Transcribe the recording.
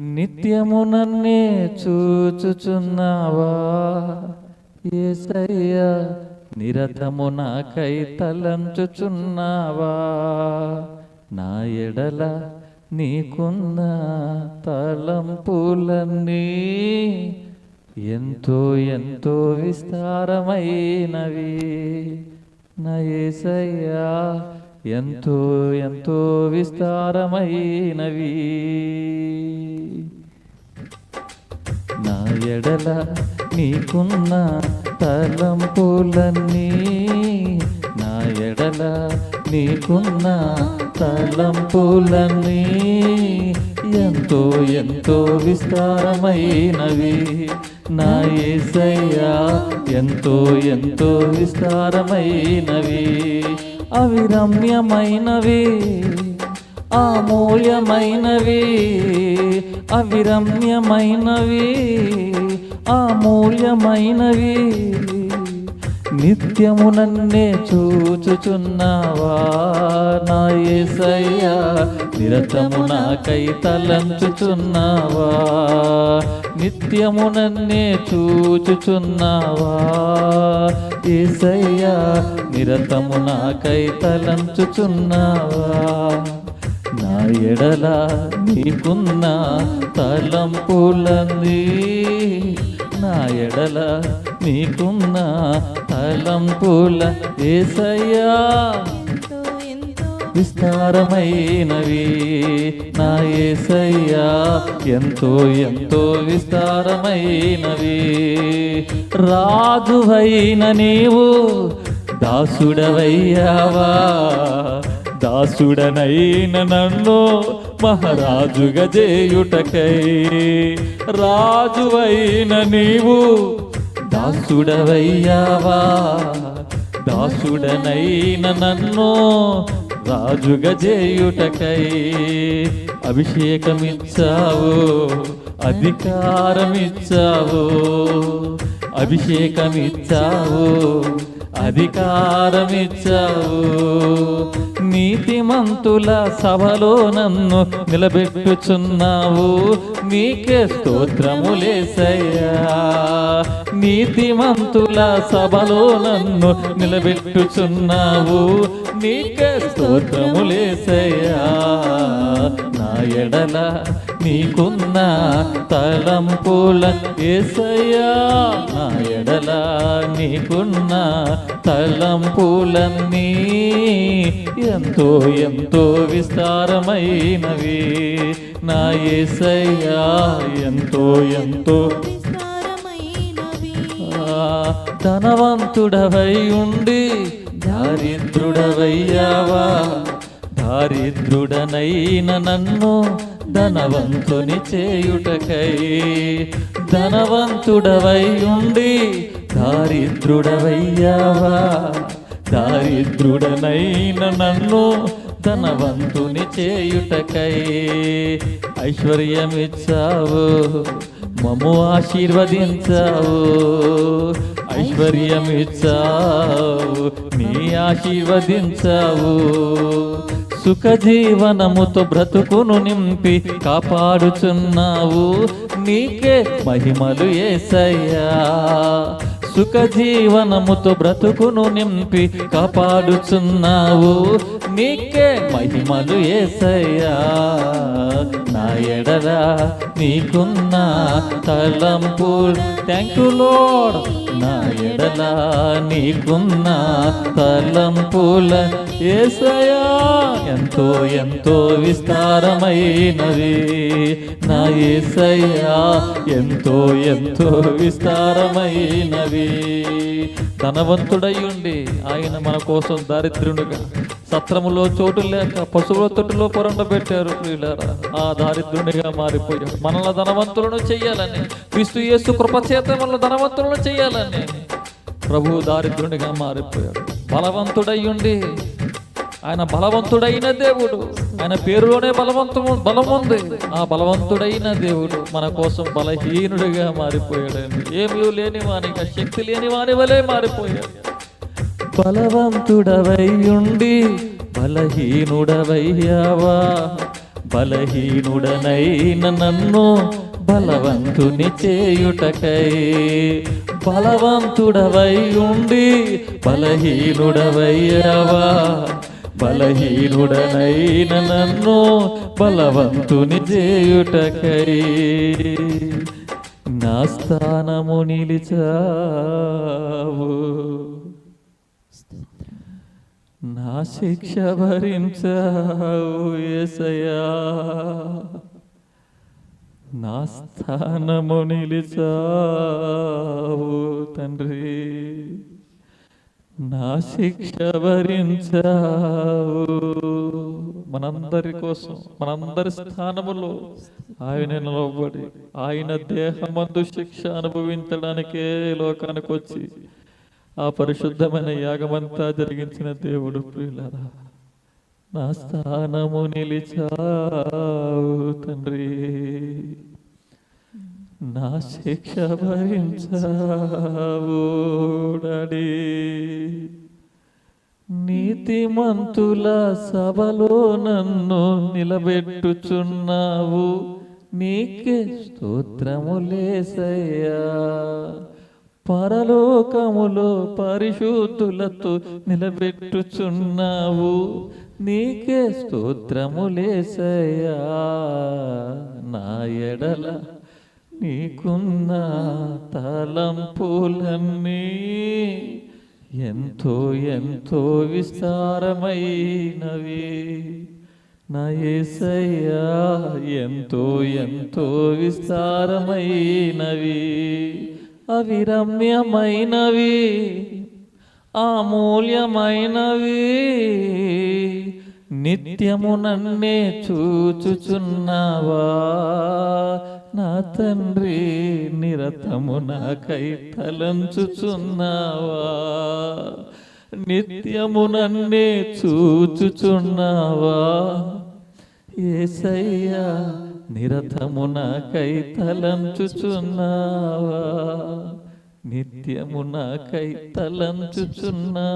నిత్యము నన్నే చూచుచున్నావా? ఏసయ్యా నిరతము నాకై తలంచుచున్నావా? నా ఎడల నీకున్న తలంపులన్నీ ఎంతో ఎంతో విస్తారమైనవి. నా ఏసయ్యా ఎంతో ఎంతో విస్తారమైనవి. నా ఎడల నీకున్న తలంపులన్నీ నా ఎడల నీకున్న తలంపులన్నీ ఎంతో ఎంతో విస్తారమైనవి. నా ఏసయ్యా ఎంతో ఎంతో విస్తారమైనవి. అవి రమ్యమైనవి అమూల్యమైనవి అవిరమ్యమైనవి అమూల్యమైనవి. నిత్యము నన్నే చూచుచున్నావా నా ఏసయ్యా నిరతము నాకై తలంచుచున్నావా? నిత్యము నన్నే చూచుచున్నావా? ఏసయ్యా నిరతము నాకై తలంచుచున్నావా? నా ఎడల నీకున్న తలంపులన్నీ నా ఎడల నీకున్న తలంపుల ఏసయ్యా. విస్తారమైనవి నా ఏసయ్యా. ఎంతో ఎంతో విస్తారమైనవి. రాజువైన నీవు దాసుడవయ్యావా. దాసుడనైన నన్ను మహారాజుగా చేయుటకై రాజువైన నీవు దాసుడవయ్యావా? దాసుడనైన నన్ను రాజుగా చేయుటకై అభిషేకమిచ్చావు అధికారమిచ్చావు అభిషేకమిచ్చావు. అధికారమిచ్చావు. నీతిమంతుల సభలో నన్ను నిలబెట్టుచున్నావు. నీకే స్తోత్రములేసయ్య నీతిమంతుల సభలో నన్ను నిలబెట్టుచున్నావు. నీకే స్తోత్రములేసయ్యా నా ఎడల నీకున్న తలంపుల ఏసయ్యా. నా ఎడల నీకున్న తలంపులన్నీ ఎంతో ఎంతో విస్తారమైనవి. నా ఏసయ్యా ఎంతో ఎంతో ధనవంతుడవై ఉండి దారిద్రుడవయ్యావా? దారిద్రుడనైన నన్ను ధనవంతుని చేయుటకై. ధనవంతుడవై ఉండి దారిద్రుడవయ్యావా? దారిద్రుడనైన నన్ను ధనవంతుని చేయుటకై. ఐశ్వర్యమిచ్చావు మమ్ము ఆశీర్వదించావు. ఐశ్వర్యమిచ్చావు నీ ఆశీర్వదించావు. సుఖ జీవనముతో బ్రతుకును నింపి కాపాడుచున్నావు. నీకే మహిమలు ఏసయ్యా. సుఖ జీవనముతో బ్రతుకును నింపి కాపాడుచున్నావు. నీకే మహిమలు ఏసయ్యా. నా ఎడరా నీకున్న తలంపు. థ్యాంక్ యూ లోడ్ నా ఎడలా నీకున్న తలంపుల ఏసయా ఎంతో ఎంతో విస్తారమైనది. నా ఏసయ్యా ఎంతో ఎంతో విస్తారమైనవి ధనవంతుడయ్యుండి ఆయన మన కోసం దారిద్ర్యుడుగా సత్రములో చోటు లేక పశువుల తొట్టులో పొరండ పెట్టారు ప్రియులారా. ఆ దారిద్రునిగా మారిపోయాడు మనల్ని ధనవంతులను చెయ్యాలని క్రీస్తు యేసు కృపచేత మనల్ని ధనవంతులను చెయ్యాలని ప్రభు దారిద్రునిగా మారిపోయాడు. బలవంతుడయ్యుండి ఆయన బలవంతుడైన దేవుడు. ఆయన పేరులోనే బలవంతము బలం ఉంది ఆ బలవంతుడైన దేవుడు మన కోసం బలహీనుడిగా మారిపోయాడండి. ఏమీ లేని వానిగా శక్తి లేని వాని వలె మారిపోయాడు. బలవంతుడవై ఉండి బలహీనుడవయ్యావా? బలహీనుడనైన నన్ను బలవంతుని చేయుటకై. బలవంతుడవై ఉండి బలహీనుడవయ్యావా? బలహీనుడనైన నన్ను బలవంతుని చేయుటకై నా స్థానము నిలిచావు. నా శిక్ష భరించావు ఏసయ్యా. నా స్థానము నిలిచావు. శిక్ష భరించావు. మనందరి కోసం మనందరి స్థానములో ఆయన నిలబడి ఆయన దేహమందు శిక్ష అనుభవించడానికే లోకానికి వచ్చి ఆ పరిశుద్ధమైన యాగమంతా జరిగించిన దేవుడు ప్రియులరా నా స్థానము నిలిచావు తండ్రి. నా శిక్ష భరించావు డాడీ. నీతిమంతుల సభలో నన్ను నిలబెట్టుచున్నావు. నీకే స్తోత్రములేసయ్యా. పరలోకములో పరిశుద్ధులతో నిలబెట్టుచున్నావు. నీకే స్తోత్రములేసయ్యా. నా ఎడల నీకున్న తలంపులన్నీ ఎంతో ఎంతో విస్తారమైనవి. నా ఎంతో ఎంతో విస్తారమైనవి. అవి రమ్యమైనవి అమూల్యమైనవి. నిత్యము నన్నే చూచుచున్నావా. నా తండ్రి నిరతము నాకై తలంచుచున్నావా? నిత్యము నన్నే చూచుచున్నావా? ఏసయ్యా నిరతము నాకై తలంచుచున్నావా? నిత్యము నాకై తలంచుచున్నావా?